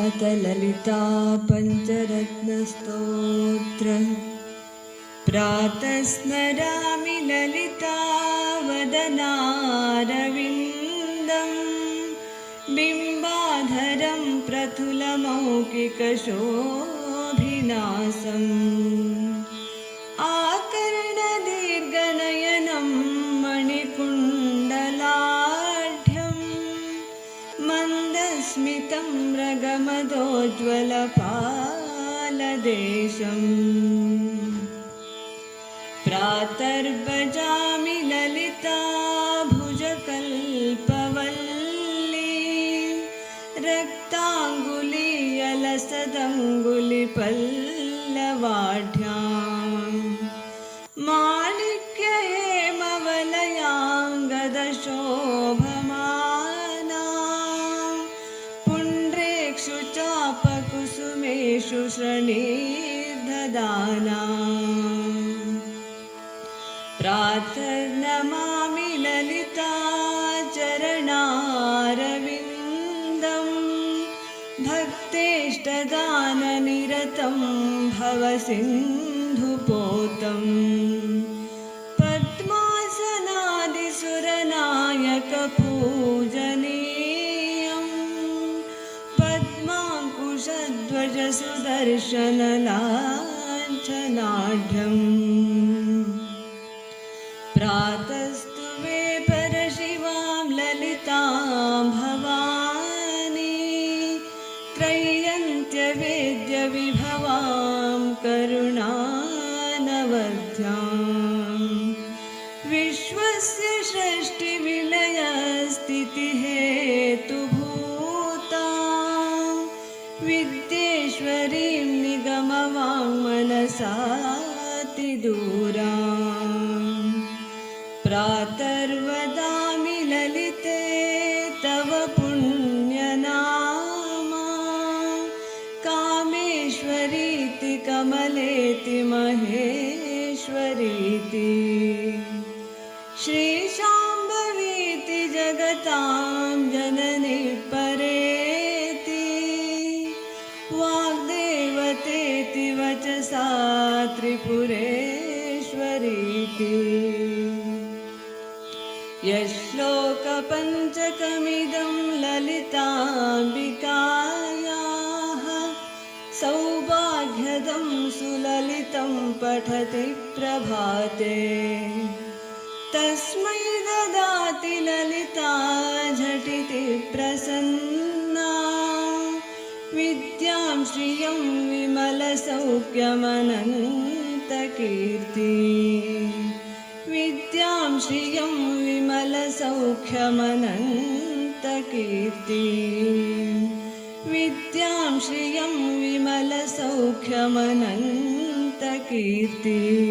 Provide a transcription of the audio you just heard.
अत ललिता पञ्चरत्नस्तोत्र प्रातः स्मरामि ललिता वदनारविन्दम् बिम्बाधरं प्रथुलमौखिकशोभिनासम् मन्दस्मितं रगमदोज्ज्वलपालदेशम्। प्रातर्भजामि ललिता भुजकल्पवल्ली। रक्ताङ्गुलीयलसदङ्गुलिपल्लवाढ्याम् श्रणीर्ददाना प्रातर्नमामि ललिता चरणारविन्दम् भक्तेष्टदाननिरतं भव सिन्धुपोतम् ध्वज सुदर्शनलाञ्छनाढ्यम् प्रातस्तु मे परशिवां ललितां भवानी। त्रय्यन्त्यवेद्यविभवां करुणा निगमवाङ्मनसातिदूरा प्रातर्वदामि ललिते तव पुण्यनामा। कामेश्वरीति कमलेति महेश्वरीति। श्रीशाम्भवीति जगतां जननि परेति वचसा त्रिपुरेश्वरीति। यश्लोकपञ्चकमिदं ललिताम्बिकायाः सौभाग्यदं सुललितं पठति प्रभाते। तस्मै ददाति ललिता झटिति प्रसन्ना। विद्यां श्रियं विमलसौख्यमनन्तकीर्ति। विद्यां श्रियं विमलसौख्यमनन्तकीर्ति। विद्यां श्रियं विमलसौख्यमनन्तकीर्ति